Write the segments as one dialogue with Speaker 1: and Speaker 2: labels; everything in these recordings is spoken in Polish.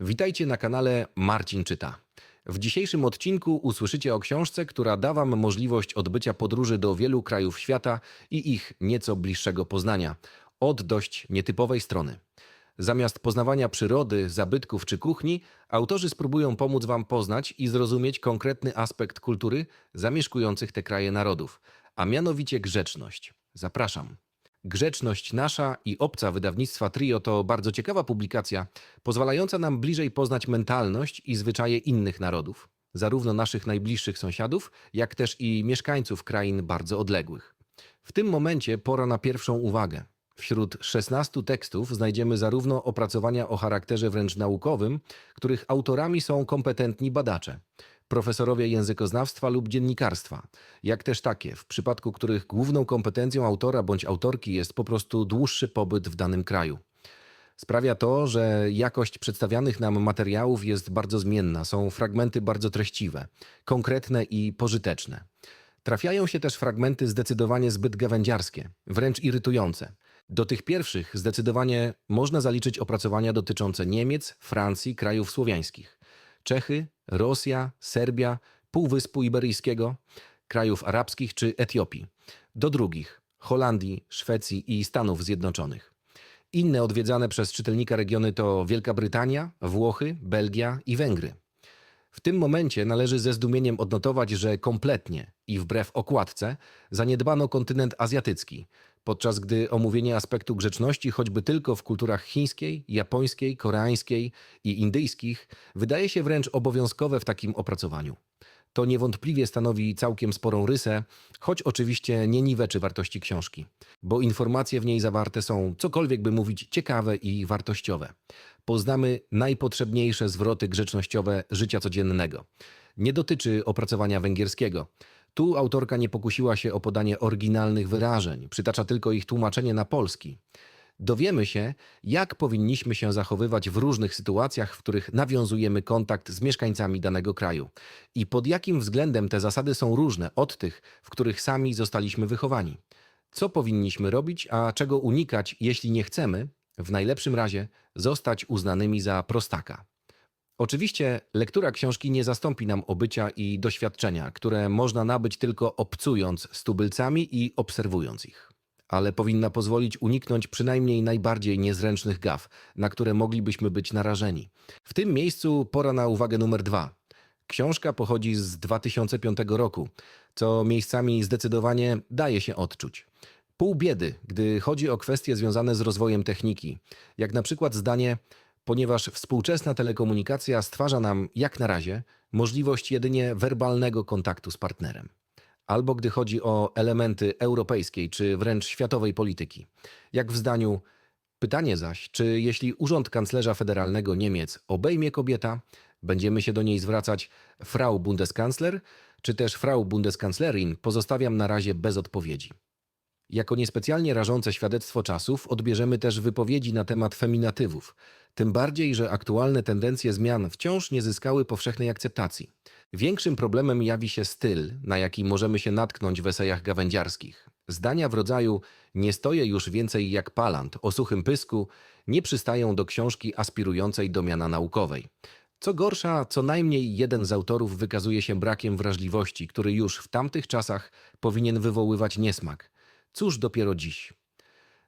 Speaker 1: Witajcie na kanale Marcin Czyta. W dzisiejszym odcinku usłyszycie o książce, która da Wam możliwość odbycia podróży do wielu krajów świata i ich nieco bliższego poznania, od dość nietypowej strony. Zamiast poznawania przyrody, zabytków czy kuchni, autorzy spróbują pomóc Wam poznać i zrozumieć konkretny aspekt kultury zamieszkujących te kraje narodów, a mianowicie grzeczność. Zapraszam. Grzeczność nasza i obca wydawnictwa Trio to bardzo ciekawa publikacja, pozwalająca nam bliżej poznać mentalność i zwyczaje innych narodów, zarówno naszych najbliższych sąsiadów, jak też i mieszkańców krain bardzo odległych. W tym momencie pora na pierwszą uwagę. Wśród 16 tekstów znajdziemy zarówno opracowania o charakterze wręcz naukowym, których autorami są kompetentni badacze, profesorowie językoznawstwa lub dziennikarstwa, jak też takie, w przypadku których główną kompetencją autora bądź autorki jest po prostu dłuższy pobyt w danym kraju. Sprawia to, że jakość przedstawianych nam materiałów jest bardzo zmienna, są fragmenty bardzo treściwe, konkretne i pożyteczne. Trafiają się też fragmenty zdecydowanie zbyt gawędziarskie, wręcz irytujące. Do tych pierwszych zdecydowanie można zaliczyć opracowania dotyczące Niemiec, Francji, krajów słowiańskich, Czechy, Rosja, Serbia, Półwyspu Iberyjskiego, krajów arabskich czy Etiopii. Do drugich Holandii, Szwecji i Stanów Zjednoczonych. Inne odwiedzane przez czytelnika regiony to Wielka Brytania, Włochy, Belgia i Węgry. W tym momencie należy ze zdumieniem odnotować, że kompletnie i wbrew okładce zaniedbano kontynent azjatycki, podczas gdy omówienie aspektu grzeczności choćby tylko w kulturach chińskiej, japońskiej, koreańskiej i indyjskich wydaje się wręcz obowiązkowe w takim opracowaniu. To niewątpliwie stanowi całkiem sporą rysę, choć oczywiście nie niweczy wartości książki, bo informacje w niej zawarte są, cokolwiek by mówić, ciekawe i wartościowe. Poznamy najpotrzebniejsze zwroty grzecznościowe życia codziennego. Nie dotyczy opracowania węgierskiego. Tu autorka nie pokusiła się o podanie oryginalnych wyrażeń, przytacza tylko ich tłumaczenie na polski. Dowiemy się, jak powinniśmy się zachowywać w różnych sytuacjach, w których nawiązujemy kontakt z mieszkańcami danego kraju i pod jakim względem te zasady są różne od tych, w których sami zostaliśmy wychowani. Co powinniśmy robić, a czego unikać, jeśli nie chcemy, w najlepszym razie, zostać uznanymi za prostaka. Oczywiście lektura książki nie zastąpi nam obycia i doświadczenia, które można nabyć tylko obcując z tubylcami i obserwując ich. Ale powinna pozwolić uniknąć przynajmniej najbardziej niezręcznych gaf, na które moglibyśmy być narażeni. W tym miejscu pora na uwagę numer dwa. Książka pochodzi z 2005 roku, co miejscami zdecydowanie daje się odczuć. Pół biedy, gdy chodzi o kwestie związane z rozwojem techniki, jak na przykład zdanie ponieważ współczesna telekomunikacja stwarza nam, jak na razie, możliwość jedynie werbalnego kontaktu z partnerem. Albo gdy chodzi o elementy europejskiej czy wręcz światowej polityki. Jak w zdaniu Pytanie zaś, czy jeśli Urząd Kanclerza Federalnego Niemiec obejmie kobieta, będziemy się do niej zwracać Frau Bundeskanzler, czy też Frau Bundeskanzlerin, pozostawiam na razie bez odpowiedzi. Jako niespecjalnie rażące świadectwo czasów odbierzemy też wypowiedzi na temat feminatywów, tym bardziej, że aktualne tendencje zmian wciąż nie zyskały powszechnej akceptacji. Większym problemem jawi się styl, na jaki możemy się natknąć w esejach gawędziarskich. Zdania w rodzaju nie stoję już więcej jak palant o suchym pysku nie przystają do książki aspirującej do miana naukowej. Co gorsza, co najmniej jeden z autorów wykazuje się brakiem wrażliwości, który już w tamtych czasach powinien wywoływać niesmak. Cóż dopiero dziś.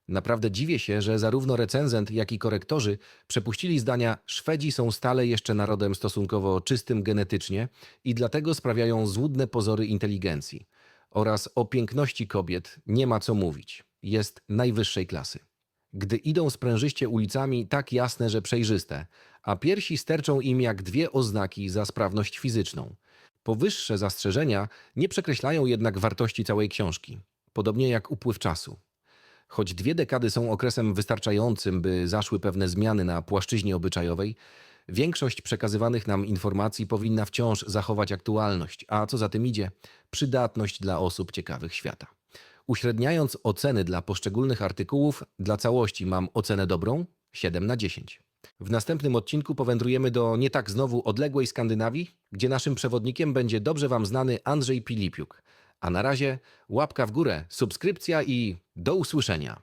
Speaker 1: Naprawdę dziwię się, że zarówno recenzent, jak i korektorzy przepuścili zdania Szwedzi są stale jeszcze narodem stosunkowo czystym genetycznie i dlatego sprawiają złudne pozory inteligencji. Oraz o piękności kobiet nie ma co mówić. Jest najwyższej klasy. Gdy idą sprężyście ulicami tak jasne, że przejrzyste, a piersi sterczą im jak dwie oznaki za sprawność fizyczną. Powyższe zastrzeżenia nie przekreślają jednak wartości całej książki, podobnie jak upływ czasu. Choć dwie dekady są okresem wystarczającym, by zaszły pewne zmiany na płaszczyźnie obyczajowej, większość przekazywanych nam informacji powinna wciąż zachować aktualność, a co za tym idzie, przydatność dla osób ciekawych świata. Uśredniając oceny dla poszczególnych artykułów, dla całości mam ocenę dobrą 7 na 10. W następnym odcinku powędrujemy do nie tak znowu odległej Skandynawii, gdzie naszym przewodnikiem będzie dobrze Wam znany Andrzej Pilipiuk. A na razie łapka w górę, subskrypcja i do usłyszenia.